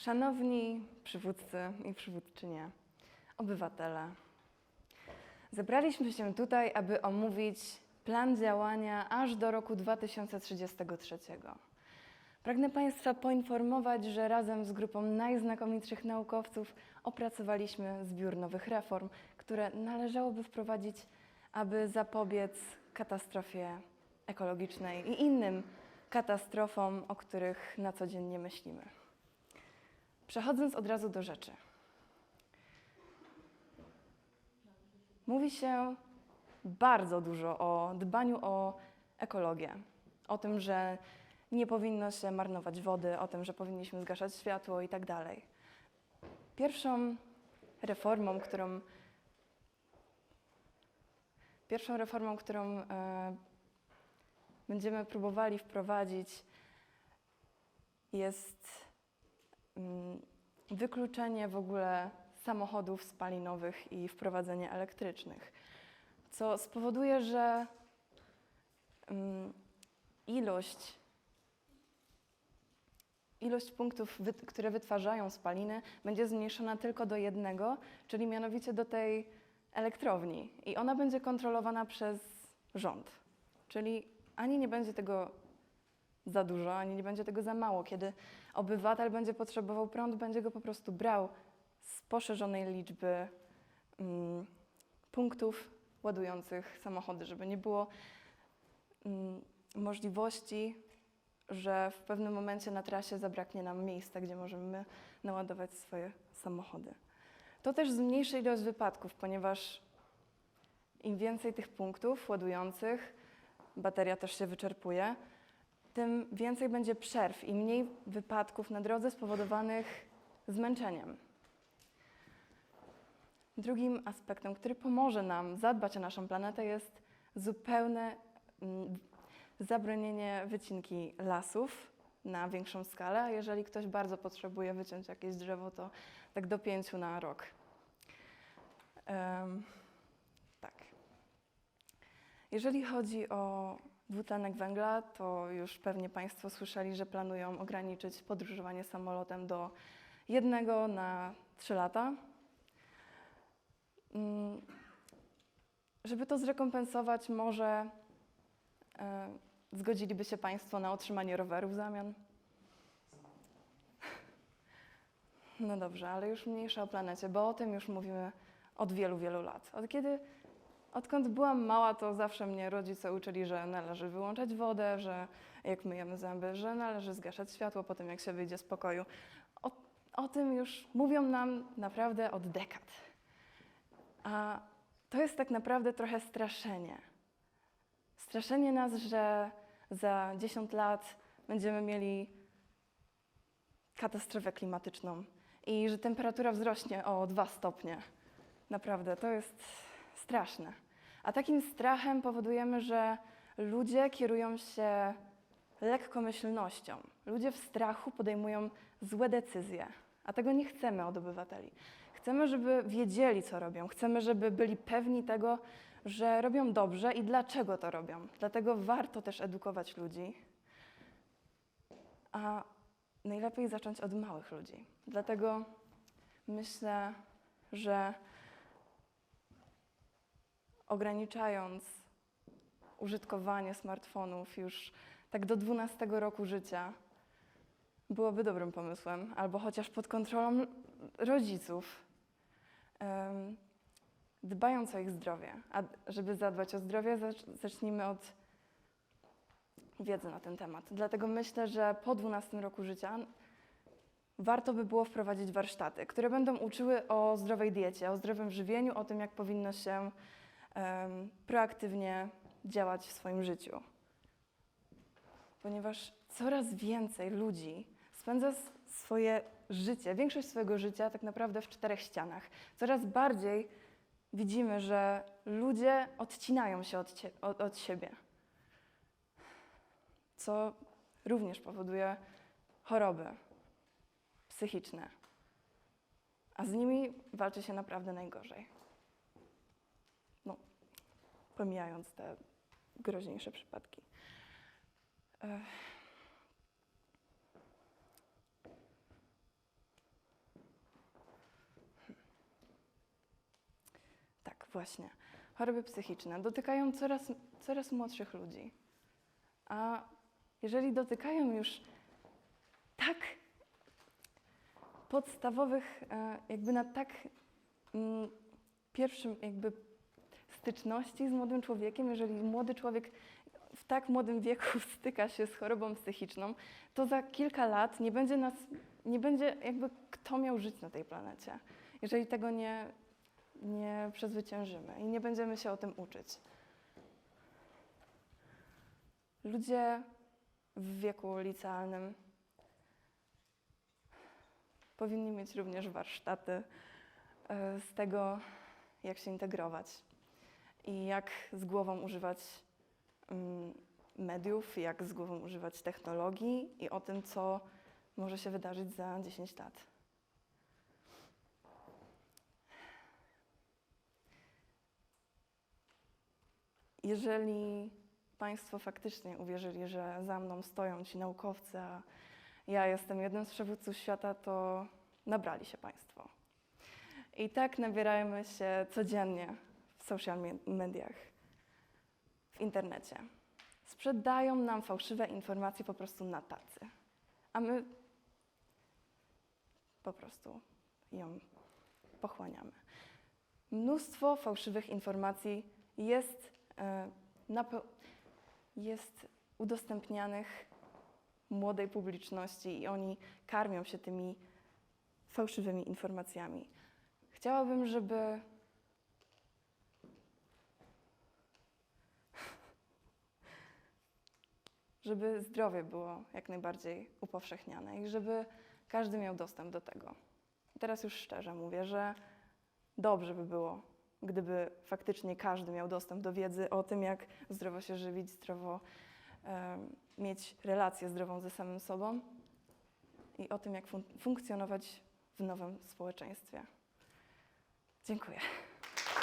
Szanowni przywódcy i przywódczynie, obywatele, zebraliśmy się tutaj, aby omówić plan działania aż do roku 2033. Pragnę Państwa poinformować, że razem z grupą najznakomitszych naukowców opracowaliśmy zbiór nowych reform, które należałoby wprowadzić, aby zapobiec katastrofie ekologicznej i innym katastrofom, o których na co dzień nie myślimy. Przechodząc od razu do rzeczy. Mówi się bardzo dużo o dbaniu o ekologię, o tym, że nie powinno się marnować wody, o tym, że powinniśmy zgaszać światło i tak dalej. Pierwszą reformą, którą pierwszą reformą, którą e, będziemy próbowali wprowadzić, jest wykluczenie w ogóle samochodów spalinowych i wprowadzenie elektrycznych, co spowoduje, że mm, ilość ilość punktów, które wytwarzają spaliny, będzie zmniejszona tylko do jednego, czyli mianowicie do tej elektrowni. I ona będzie kontrolowana przez rząd. Czyli ani nie będzie tego za dużo, ani nie będzie tego za mało. Kiedy obywatel będzie potrzebował prąd, będzie go po prostu brał z poszerzonej liczby mm, punktów ładujących samochody, żeby nie było mm, możliwości że w pewnym momencie na trasie zabraknie nam miejsca, gdzie możemy naładować swoje samochody. To też zmniejszy ilość wypadków, ponieważ im więcej tych punktów ładujących, bateria też się wyczerpuje, tym więcej będzie przerw i mniej wypadków na drodze spowodowanych zmęczeniem. Drugim aspektem, który pomoże nam zadbać o naszą planetę, jest zupełne mm, zabronienie wycinki lasów na większą skalę, jeżeli ktoś bardzo potrzebuje wyciąć jakieś drzewo, to tak do pięciu na rok. Em, tak. Jeżeli chodzi o dwutlenek węgla, to już pewnie Państwo słyszeli, że planują ograniczyć podróżowanie samolotem do jednego na trzy lata. Mm, Żeby to zrekompensować, może e, Zgodziliby się Państwo na otrzymanie roweru w zamian? No dobrze, ale już mniejsza o planecie, bo o tym już mówimy od wielu, wielu lat. Od kiedy, odkąd byłam mała, to zawsze mnie rodzice uczyli, że należy wyłączać wodę, że jak myjemy zęby, że należy zgaszać światło po tym, jak się wyjdzie z pokoju. O, o tym już mówią nam naprawdę od dekad. A to jest tak naprawdę trochę straszenie. Straszenie nas, że za 10 lat będziemy mieli katastrofę klimatyczną i że temperatura wzrośnie o 2 stopnie. Naprawdę, to jest straszne. A takim strachem powodujemy, że ludzie kierują się lekkomyślnością. Ludzie w strachu podejmują złe decyzje, a tego nie chcemy od obywateli. Chcemy, żeby wiedzieli, co robią. Chcemy, żeby byli pewni tego, że robią dobrze i dlaczego to robią. Dlatego warto też edukować ludzi, a najlepiej zacząć od małych ludzi. Dlatego myślę, że ograniczając użytkowanie smartfonów już tak do 12 roku życia, byłoby dobrym pomysłem, albo chociaż pod kontrolą rodziców. Dbając o ich zdrowie. A żeby zadbać o zdrowie, zacz- zacznijmy od wiedzy na ten temat. Dlatego myślę, że po 12 roku życia warto by było wprowadzić warsztaty, które będą uczyły o zdrowej diecie, o zdrowym żywieniu, o tym, jak powinno się proaktywnie działać w swoim życiu. Ponieważ coraz więcej ludzi spędza swoje życie, większość swojego życia tak naprawdę w czterech ścianach. Coraz bardziej widzimy, że ludzie odcinają się od, od, od siebie, co również powoduje choroby psychiczne, a z nimi walczy się naprawdę najgorzej. No, pomijając te groźniejsze przypadki. Tak, właśnie. Choroby psychiczne dotykają coraz, coraz młodszych ludzi. A jeżeli dotykają już tak podstawowych, e, jakby na tak mm, pierwszym jakby styczności z młodym człowiekiem, jeżeli młody człowiek w tak młodym wieku styka się z chorobą psychiczną, to za kilka lat nie będzie nas, nie będzie jakby kto miał żyć na tej planecie, jeżeli tego nie, nie przezwyciężymy i nie będziemy się o tym uczyć. Ludzie w wieku licealnym powinni mieć również warsztaty e, z tego, jak się integrować i jak z głową używać mm, mediów, jak z głową używać technologii i o tym, co może się wydarzyć za 10 lat. Jeżeli Państwo faktycznie uwierzyli, że za mną stoją ci naukowcy, a ja jestem jednym z przywódców świata, to nabrali się Państwo. I tak nabierajmy się codziennie w social me- mediach, w internecie. Sprzedają nam fałszywe informacje po prostu na tacy, a my po prostu ją pochłaniamy. Mnóstwo fałszywych informacji jest, e, jest udostępnianych młodej publiczności i oni karmią się tymi fałszywymi informacjami. Chciałabym, żeby żeby zdrowie było jak najbardziej upowszechniane i żeby każdy miał dostęp do tego. I teraz już szczerze mówię, że dobrze by było, gdyby faktycznie każdy miał dostęp do wiedzy o tym, jak zdrowo się żywić, zdrowo mieć relację zdrową ze samym sobą i o tym, jak fun- funkcjonować w nowym społeczeństwie. Dziękuję.